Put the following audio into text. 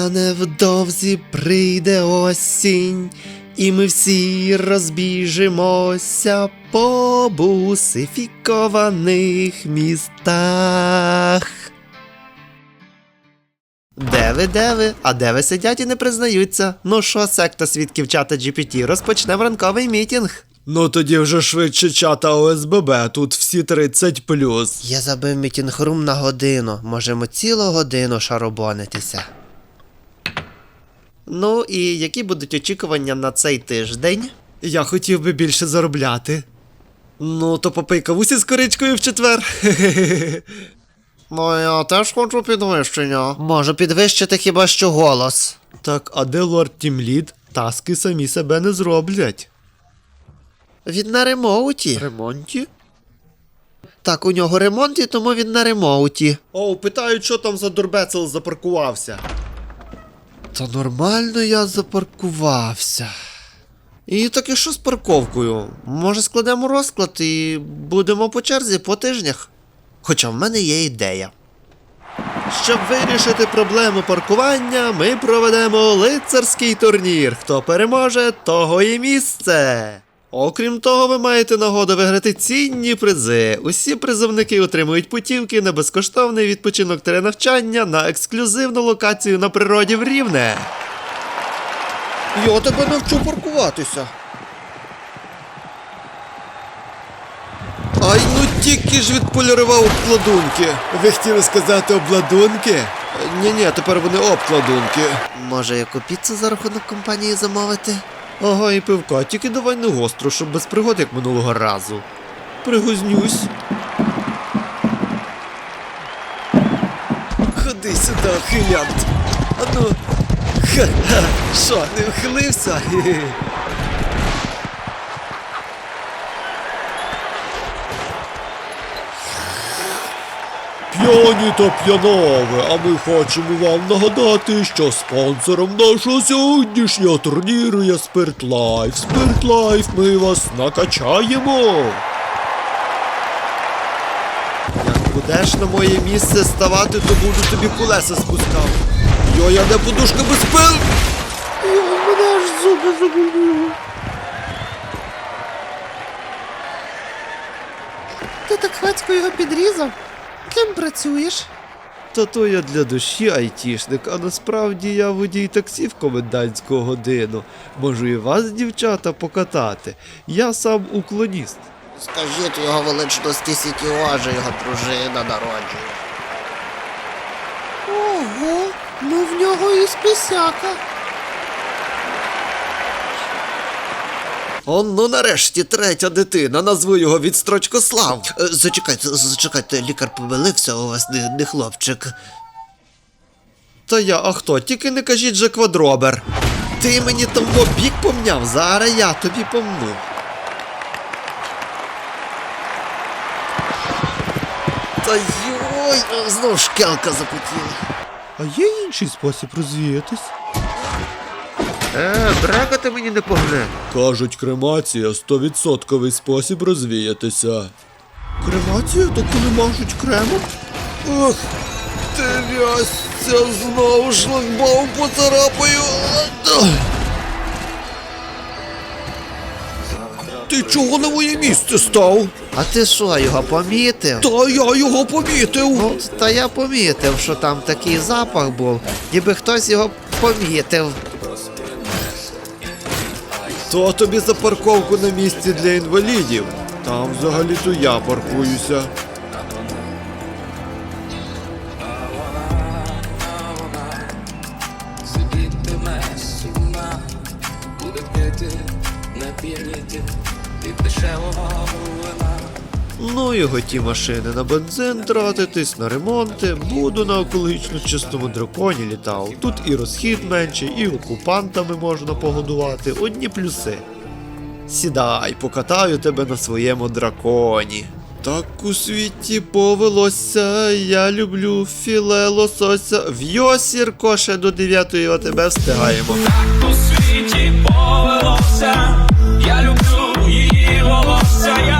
Та невдовзі прийде осінь, і ми всі розбіжимося по бусифікованих містах. Де ви, де ви? А де ви сидять і не признаються? Ну що, секта свідків чата GPT, розпочнемо ранковий мітінг. Ну тоді вже швидше чата ОСББ, тут всі 30 Я забив мітінг-рум на годину. Можемо цілу годину шаробонитися. Ну і які будуть очікування на цей тиждень? Я хотів би більше заробляти. Ну, то попий кавусі з коричкою в четвер. Ну, я теж хочу підвищення. Можу підвищити хіба що голос. Так, а де лорд Тімлід? Таски самі себе не зроблять. Він на ремоуті. Ремонті? Так, у нього ремонт, і тому він на ремоуті. О, питають, що там за дурбецел запаркувався. Та нормально я запаркувався. І так і що з парковкою? Може складемо розклад і будемо по черзі по тижнях. Хоча в мене є ідея. Щоб вирішити проблему паркування, ми проведемо лицарський турнір. Хто переможе, того і місце. Окрім того, ви маєте нагоду виграти цінні призи. Усі призовники отримують путівки на безкоштовний відпочинок та навчання на ексклюзивну локацію на природі в Рівне. Я тебе навчу паркуватися. Ай, ну тільки ж відполірував обкладунки. Ви хотіли сказати обладунки? Ні-ні, тепер вони обкладунки. Може, яку піцу за рахунок компанії замовити? Ага, і пивка, тільки давай не гостро, щоб без пригод, як минулого разу. Пригознюсь. Ходи сюди, хилянт. А ну. Ха-ха. Що, не вхилився? Хе-хе. П'яні та п'янове, а ми хочемо вам нагадати, що спонсором нашого сьогоднішнього турніру є Спиртлайф. Спиртлайф, ми вас накачаємо. Як будеш на моє місце ставати, то буду тобі колеса спускав. Йо, я не подушка без пил. Йо, мене аж зуби заболіли. Ти так хвацько його підрізав? Ким працюєш? Та то я для душі айтішник, а насправді я водій таксі в комендантську годину. Можу і вас, дівчата, покатати. Я сам уклоніст. Скажіть його величності Сітіожа, його дружина народжує. Ого, ну в нього і списяка. О, ну нарешті третя дитина, назву його відстрочкослав. Е, Зачекайте, зачекайте, лікар помилився, у вас не, не хлопчик. Та я, а хто? Тільки не кажіть же квадробер. Ти мені там бік помняв, зараз я тобі помну. Та йой, знов шкелка запотіла. А є інший спосіб розвіятись? Е, брекати мені не погне. Кажуть, кремація 100% спосіб розвіятися. Кремація? То коли мажуть кремом? Ох, ти вясся знову шлагбаум поцарапаю. Ти чого на моє місце став? А ти що, його помітив? Та я його помітив. Ну, та я помітив, що там такий запах був, ніби хтось його помітив. То тобі за парковку на місці для інвалідів. Там взагалі-то я паркуюся. Не п'яніти від дешевого вина. Ну його ті машини на бензин тратитись, на ремонти. Буду на екологічно чистому драконі літав. Тут і розхід менший, і окупантами можна погодувати. Одні плюси. Сідай, покатаю тебе на своєму драконі. Так у світі повелося, я люблю філе лосося. В Йосірко ще до 9 ОТБ встигаємо. У світі повелося, я люблю її волосся, я